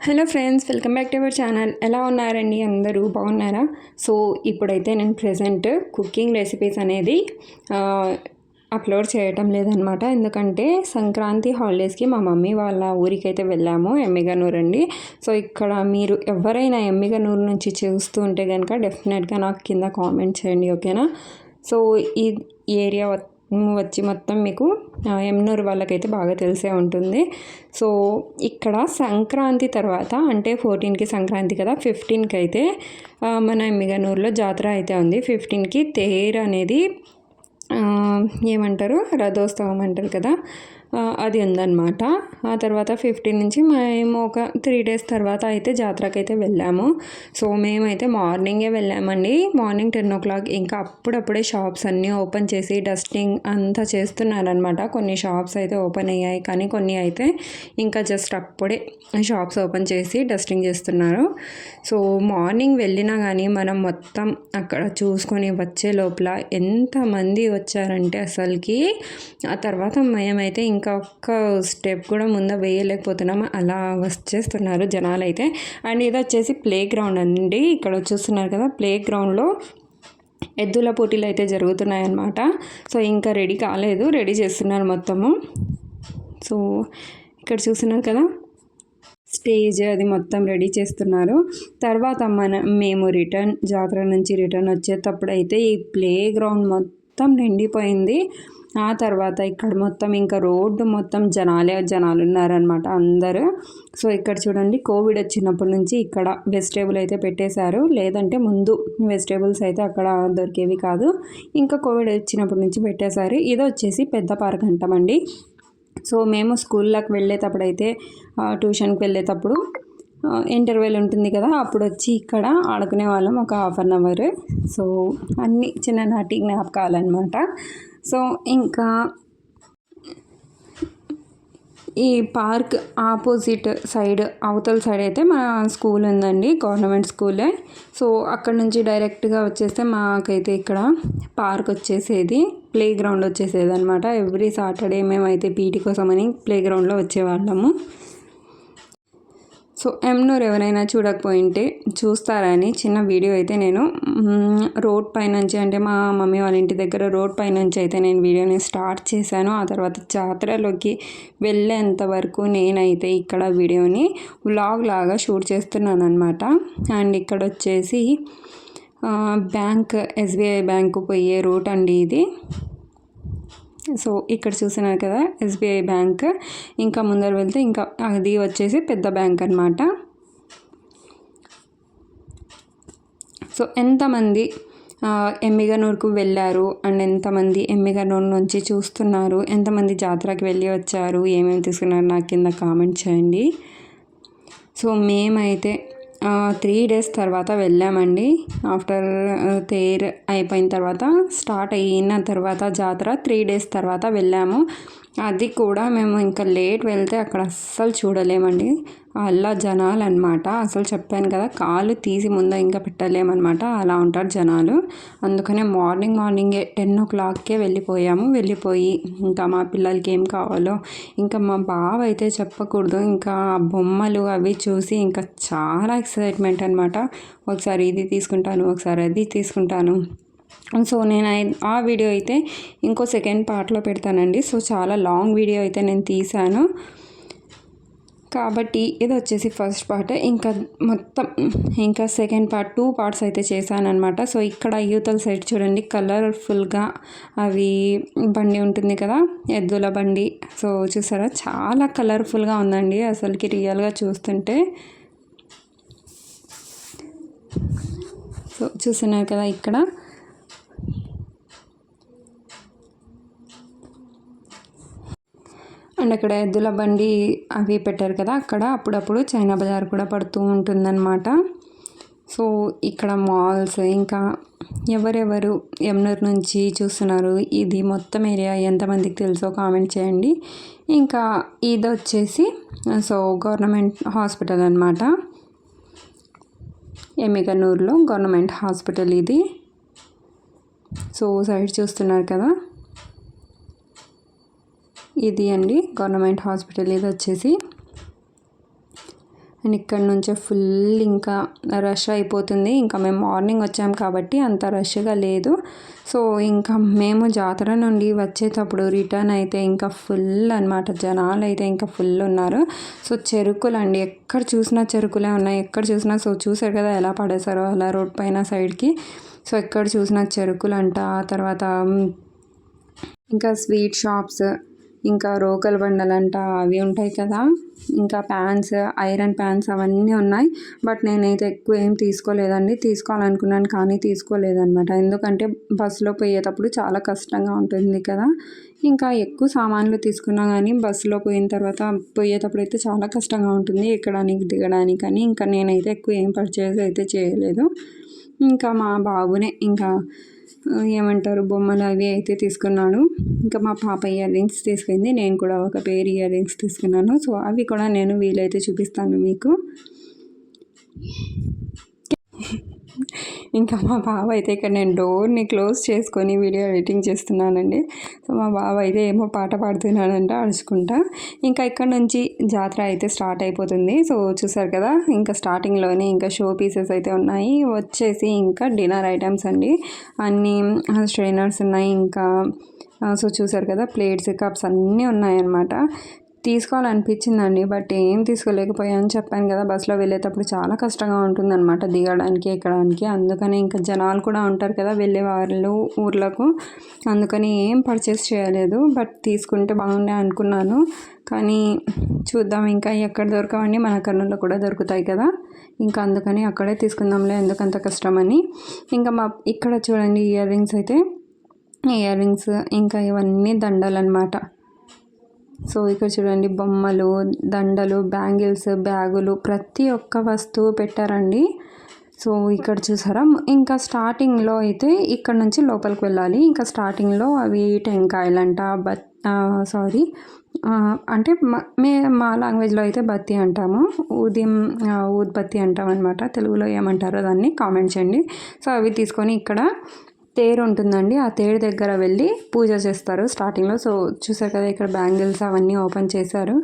Hello friends welcome back to our channel. ఎలా ఉన్నారండి అందరూ? బాగున్నారా? సో ఇప్పుడైతే నేను ప్రజెంట్ కుకింగ్ రెసిపీస్ అనేది అప్లోడ్ చేయటం లేదనమాట ఎందుకంటే సంక్రాంతి హాలిడేస్కి మా మమ్మీ వాళ్ళ ఊరికైతే వెళ్ళాము ఎమ్మిగనూరు అండి. సో ఇక్కడ మీరు ఎవరైనా ఎమ్మిగనూరు నుంచి చూస్తూ ఉంటే కనుక డెఫినెట్గా నాకు కింద కామెంట్ చేయండి ఓకేనా? సో ఈ ఏరియా వచ్చి మొత్తం మీకు ఎమ్నూరు వాళ్ళకైతే బాగా తెలిసే ఉంటుంది. సో ఇక్కడ సంక్రాంతి తర్వాత అంటే ఫోర్టీన్కి సంక్రాంతి కదా ఫిఫ్టీన్కి అయితే మన ఎమ్మిగనూరులో జాతర అయితే ఉంది. ఫిఫ్టీన్కి తేర్ అనేది ఏమంటారు? రథోత్సవం అంటారు కదా. అది ఉందన్నమాట. ఆ తర్వాత ఫిఫ్టీన్ నుంచి మేము ఒక త్రీ డేస్ తర్వాత అయితే జాతరకు అయితే వెళ్ళాము. సో మేమైతే మార్నింగే వెళ్ళామండి. మార్నింగ్ టెన్ ఓ క్లాక్ ఇంకా అప్పుడప్పుడే షాప్స్ అన్నీ ఓపెన్ చేసి డస్టింగ్ అంతా చేస్తున్నారనమాట కొన్ని షాప్స్ అయితే ఓపెన్ అయ్యాయి. కానీ కొన్ని అయితే ఇంకా జస్ట్ అప్పుడే షాప్స్ ఓపెన్ చేసి డస్టింగ్ చేస్తున్నారు. సో మార్నింగ్ వెళ్ళినా కానీ మనం మొత్తం అక్కడ చూసుకొని వచ్చే లోపల ఎంతమంది వచ్చారంటే అసలుకి ఆ తర్వాత మేమైతే ఇంకా ఒక్క స్టెప్ కూడా ముందు వేయలేకపోతున్నాం అలా వచ్చేస్తున్నారు జనాలు అయితే అండ్ ఇది వచ్చేసి ప్లే గ్రౌండ్ అండి. ఇక్కడ వచ్చేస్తున్నారు కదా ప్లే గ్రౌండ్లో ఎద్దుల పోటీలు అయితే జరుగుతున్నాయన్నమాట. సో ఇంకా రెడీ కాలేదు రెడీ చేస్తున్నారు మొత్తము. సో ఇక్కడ చూస్తున్నారు కదా స్టేజ్ అది మొత్తం రెడీ చేస్తున్నారు. తర్వాత మన మేము రిటర్న్ జాతర నుంచి రిటర్న్ వచ్చేటప్పుడు అయితే ఈ ప్లే గ్రౌండ్ మొత్తం నిండిపోయింది. ఆ తర్వాత ఇక్కడ మొత్తం ఇంకా రోడ్డు మొత్తం జనాలే జనాలు ఉన్నారనమాట అందరూ. సో ఇక్కడ చూడండి కోవిడ్ వచ్చినప్పటి నుంచి ఇక్కడ వెజిటేబుల్ అయితే పెట్టేశారు. లేదంటే ముందు వెజిటేబుల్స్ అయితే అక్కడ దొరికేవి కాదు. ఇంకా కోవిడ్ వచ్చినప్పటి నుంచి పెట్టేశారు. ఇది వచ్చేసి పెద్ద పార్క్ అంటామండి సో మేము స్కూల్లోకి వెళ్ళేటప్పుడు అయితే ట్యూషన్కి వెళ్ళేటప్పుడు ఇంటర్వెల్ ఉంటుంది కదా అప్పుడు వచ్చి ఇక్కడ ఆడుకునే వాళ్ళం ఒక హాఫ్ అన్ అవర్. సో అన్ని చిన్ననాటి జ్ఞాపకాలు అనమాట సో ఇంకా ఈ పార్క్ ఆపోజిట్ సైడ్ అవతల సైడ్ అయితే మా స్కూల్ ఉందండి గవర్నమెంట్ స్కూలే. సో అక్కడ నుంచి డైరెక్ట్గా వచ్చేస్తే మాకైతే ఇక్కడ పార్క్ వచ్చేసేది ప్లే గ్రౌండ్ వచ్చేసేది అనమాట ఎవ్రీ సాటర్డే మేమైతే పీటీ కోసమని ప్లే గ్రౌండ్లో వచ్చేవాళ్ళము. సో ఎమ్నూర్ ఎవరైనా చూడకపోయింటే చూస్తారని చిన్న వీడియో అయితే నేను రోడ్ పై నుంచి అంటే మా మమ్మీ వాళ్ళ ఇంటి దగ్గర రోడ్ పై నుంచి అయితే నేను వీడియోని స్టార్ట్ చేశాను. ఆ తర్వాత జాతరలోకి వెళ్ళేంత వరకు నేనైతే ఇక్కడ వీడియోని వ్లాగ్ లాగా షూట్ చేస్తున్నాను అనమాట అండ్ ఇక్కడ వచ్చేసి బ్యాంక్ ఎస్బీఐ బ్యాంకు పోయే రూట్ అండి ఇది. సో ఇక్కడ చూసినారు కదా ఎస్బీఐ బ్యాంక్. ఇంకా ముందర వెళ్తే ఇంకా అది వచ్చేసి పెద్ద బ్యాంక్ అనమాట సో ఎంతమంది ఎమ్మిగనూరుకు వెళ్ళారు అండ్ ఎంతమంది ఎమ్మిగనూరు నుంచి చూస్తున్నారు ఎంతమంది జాతరకి వెళ్ళి వచ్చారు ఏమేమి తీసుకున్నారు నాకు కింద కామెంట్ చేయండి. సో మేమైతే త్రీ డేస్ తర్వాత వెళ్ళామండి. ఆఫ్టర్ తేర్ అయిపోయిన తర్వాత స్టార్ట్ అయిన తర్వాత జాతర త్రీ డేస్ తర్వాత వెళ్ళాము. అది కూడా మేము ఇంకా లేట్ వెళ్తే అక్కడ అస్సలు చూడలేమండి. అలా జనాలు అనమాట అసలు చెప్పాను కదా కాలు తీసి ముందు ఇంకా పెట్టలేమన్నమాట అలా ఉంటారు జనాలు. అందుకనే మార్నింగ్ మార్నింగే టెన్ ఓ క్లాక్కే వెళ్ళిపోయాము. వెళ్ళిపోయి ఇంకా మా పిల్లలకి ఏం కావాలో ఇంకా మా బావ అయితే చెప్పకూడదు. ఇంకా బొమ్మలు అవి చూసి ఇంకా చాలా ఎక్సైట్మెంట్ అనమాట. ఒకసారి ఇది తీసుకుంటాను ఒకసారి అది తీసుకుంటాను. సో నేను ఆ వీడియో అయితే ఇంకో సెకండ్ పార్ట్లో పెడతానండి. సో చాలా లాంగ్ వీడియో అయితే నేను తీశాను. కాబట్టి ఇది వచ్చేసి ఫస్ట్ పార్ట్ ఇంకా మొత్తం ఇంకా సెకండ్ పార్ట్ టూ పార్ట్స్ అయితే చేశానమాట సో ఇక్కడ యూతల సైడ్ చూడండి కలర్ఫుల్గా అవి బండి ఉంటుంది కదా ఎద్దుల బండి. సో చూసారా? చాలా కలర్ఫుల్గా ఉందండి. అసలుకి రియల్గా చూస్తుంటే. సో చూస్తున్నారు కదా ఇక్కడ. అండ్ అక్కడ ఎద్దుల బండి అవి పెట్టారు కదా అక్కడ అప్పుడప్పుడు చైనా బజార్ కూడా పడుతూ ఉంటుందన్నమాట. సో ఇక్కడ మాల్స్ ఇంకా ఎవరెవరు ఎమ్నూర్ నుంచి చూస్తున్నారు ఇది మొత్తం ఏరియా ఎంతమందికి తెలుసో కామెంట్ చేయండి. ఇంకా ఇది వచ్చేసి సో గవర్నమెంట్ హాస్పిటల్ అనమాట ఎమ్మికన్నూరులో గవర్నమెంట్ హాస్పిటల్ ఇది. సో సైడ్ చూస్తున్నారు కదా. ఇది అండి గవర్నమెంట్ హాస్పిటల్. ఇది వచ్చేసి అండ్ ఇక్కడ నుంచే ఫుల్ ఇంకా రష్ అయిపోతుంది. ఇంకా మేము మార్నింగ్ వచ్చాం కాబట్టి అంత రష్గా లేదు. సో ఇంకా మేము జాతర నుండి వచ్చేటప్పుడు రిటర్న్ అయితే ఇంకా ఫుల్ అనమాట జనాలు అయితే ఇంకా ఫుల్ ఉన్నారు. సో చెరుకులు అండి ఎక్కడ చూసినా చెరుకులే ఉన్నాయి. ఎక్కడ చూసినా సో చూసారు కదా ఎలా పడేశారో అలా రోడ్ పైన సైడ్కి. సో ఎక్కడ చూసినా చెరుకులు అంట. తర్వాత ఇంకా స్వీట్ షాప్స్ ఇంకా రోకల్ బండలంట అవి ఉంటాయి కదా. ఇంకా ప్యాన్స్ ఐరన్ ప్యాన్స్ అవన్నీ ఉన్నాయి. బట్ నేనైతే ఎక్కువ ఏం తీసుకోలేదండి. తీసుకోవాలనుకున్నాను కానీ తీసుకోలేదన్నమాట. ఎందుకంటే బస్సులో పోయేటప్పుడు చాలా కష్టంగా ఉంటుంది కదా. ఇంకా ఎక్కువ సామాన్లు తీసుకున్నా కానీ బస్సులో పోయిన తర్వాత పోయేటప్పుడు అయితే చాలా కష్టంగా ఉంటుంది. ఎక్కడానికి దిగడానికి అని ఇంకా నేనైతే ఎక్కువ ఏం పర్చేజ్ అయితే చేయలేదు. ఇంకా మా బాబునే ఇంకా ఏమంటారు బొమ్మలు అవి అయితే తీసుకున్నాను. ఇంకా మా పాప ఇయర్ రింగ్స్ తీసుకుంది. నేను కూడా ఒక పేరు ఇయర్ రింగ్స్ తీసుకున్నాను. సో అవి కూడా నేను వీలైతే చూపిస్తాను మీకు. ఇంకా మా బావ అయితే ఇక్కడ నేను డోర్ని క్లోజ్ చేసుకొని వీడియో ఎడిటింగ్ చేస్తున్నానండి. సో మా బావ అయితే ఏమో పాట పాడుతున్నాడంట అడుచుకుంటా ఇంకా ఇక్కడ నుంచి జాతర అయితే స్టార్ట్ అయిపోతుంది. సో చూసారు కదా ఇంకా స్టార్టింగ్లోనే ఇంకా షో పీసెస్ అయితే ఉన్నాయి. వచ్చేసి ఇంకా డిన్నర్ ఐటమ్స్ అండి. అన్నీ స్ట్రైనర్స్ ఉన్నాయి. ఇంకా సో చూసారు కదా ప్లేట్స్ కప్స్ అన్నీ ఉన్నాయన్నమాట. తీసుకోవాలనిపించిందండి బట్ ఏం తీసుకోలేకపోయాను చెప్పాను కదా బస్సులో వెళ్ళేటప్పుడు చాలా కష్టంగా ఉంటుందన్నమాట దిగడానికి ఎక్కడానికి. అందుకని ఇంకా జనాలు కూడా ఉంటారు కదా వెళ్ళే వాళ్ళు ఊర్లకు. అందుకని ఏం పర్చేస్ చేయలేదు బట్ తీసుకుంటే బాగుండే అనుకున్నాను. కానీ చూద్దాం ఇంకా ఎక్కడ దొరకవండి మన కర్నూలులో కూడా దొరుకుతాయి కదా. ఇంకా అందుకని అక్కడే తీసుకుందాంలే ఎందుకంత కష్టమని. ఇంకా మా ఇక్కడ చూడండి ఇయర్ రింగ్స్ అయితే. ఇయర్ రింగ్స్ ఇంకా ఇవన్నీ దండలు అనమాట సో ఇక్కడ చూడండి బొమ్మలు దండలు బ్యాంగిల్స్ బ్యాగులు ప్రతి ఒక్క వస్తువు పెట్టారండి. సో ఇక్కడ చూసారా? ఇంకా స్టార్టింగ్లో అయితే ఇక్కడ నుంచి లోపలికి వెళ్ళాలి. ఇంకా స్టార్టింగ్లో అవి టెంకాయలంట బత్ సారీ అంటే మే మా లాంగ్వేజ్లో అయితే బత్తి అంటాము. ఉదయం ఊద్బత్తి అంటాం అనమాట తెలుగులో ఏమంటారో దాన్ని కామెంట్ చేయండి. సో అవి తీసుకొని ఇక్కడ తేరు ఉంటుందండి. ఆ తేరు దగ్గర వెళ్ళి పూజ చేస్తారు స్టార్టింగ్లో. సో చూసారు కదా ఇక్కడ బ్యాంగిల్స్ అవన్నీ ఓపెన్ చేశారు.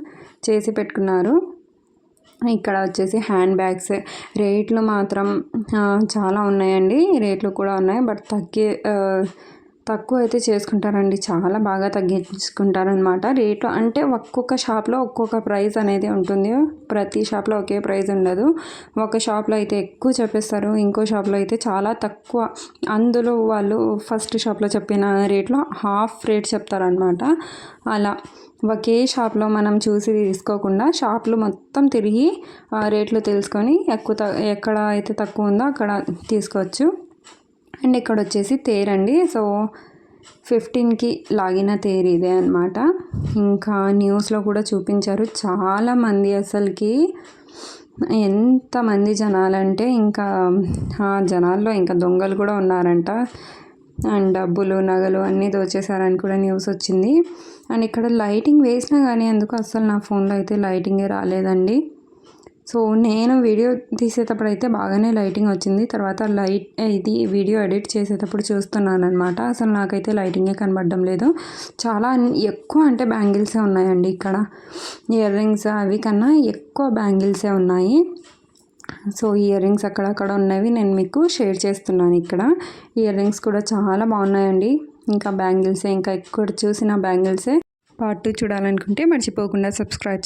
చేసి పెట్టుకున్నారు. ఇక్కడ వచ్చేసి హ్యాండ్ బ్యాగ్స్. రేట్లు మాత్రం చాలా ఉన్నాయండి. రేట్లు కూడా ఉన్నాయి. బట్ తగ్గే తక్కువ అయితే చేసుకుంటారండి. చాలా బాగా తగ్గించుకుంటారనమాట రేటు అంటే ఒక్కొక్క షాప్లో ఒక్కొక్క ప్రైస్ అనేది ఉంటుంది. ప్రతి షాప్లో ఒకే ప్రైస్ ఉండదు. ఒక షాప్లో అయితే ఎక్కువ చెప్పేస్తారు. ఇంకో షాప్లో అయితే చాలా తక్కువ. అందులో వాళ్ళు ఫస్ట్ షాప్లో చెప్పిన రేట్లో హాఫ్ రేట్ చెప్తారనమాట అలా ఒకే షాప్లో మనం చూసి తీసుకోకుండా షాప్లు మొత్తం తిరిగి రేట్లు తెలుసుకొని ఎక్కువ ఎక్కడ అయితే తక్కువ ఉందో అక్కడ తీసుకోవచ్చు. అండ్ ఇక్కడ వచ్చేసి తేరండి సో ఫిఫ్టీన్కి లాగిన తేరు ఇదే అనమాట ఇంకా న్యూస్లో కూడా చూపించారు చాలామంది అసలుకి. ఎంతమంది జనాలంటే ఇంకా ఆ జనాల్లో ఇంకా దొంగలు కూడా ఉన్నారంట. అండ్ డబ్బులు నగలు అన్నీ దోచేశారని కూడా న్యూస్ వచ్చింది. అండ్ ఇక్కడ లైటింగ్ వేసినా కానీ ఎందుకు అసలు నా ఫోన్లో అయితే లైటింగే రాలేదండి. సో నేను వీడియో తీసేటప్పుడు అయితే బాగానే లైటింగ్ వచ్చింది. తర్వాత లైట్ ఇది వీడియో ఎడిట్ చేసేటప్పుడు చూస్తున్నాను అనమాట అసలు నాకైతే లైటింగే కనబడడం లేదు. చాలా ఎక్కువ అంటే బ్యాంగిల్సే ఉన్నాయండి ఇక్కడ. ఇయర్ రింగ్స్ అవి కన్నా ఎక్కువ బ్యాంగిల్సే ఉన్నాయి. సో ఇయర్ రింగ్స్ అక్కడక్కడ ఉన్నవి నేను మీకు షేర్ చేస్తున్నాను ఇక్కడ. ఇయర్ రింగ్స్ కూడా చాలా బాగున్నాయండి. ఇంకా బ్యాంగిల్సే ఇంకా ఎక్కడ చూసిన బ్యాంగిల్సే. పార్ట్ టూ చూడాలనుకుంటే మర్చిపోకుండా సబ్స్క్రైబ్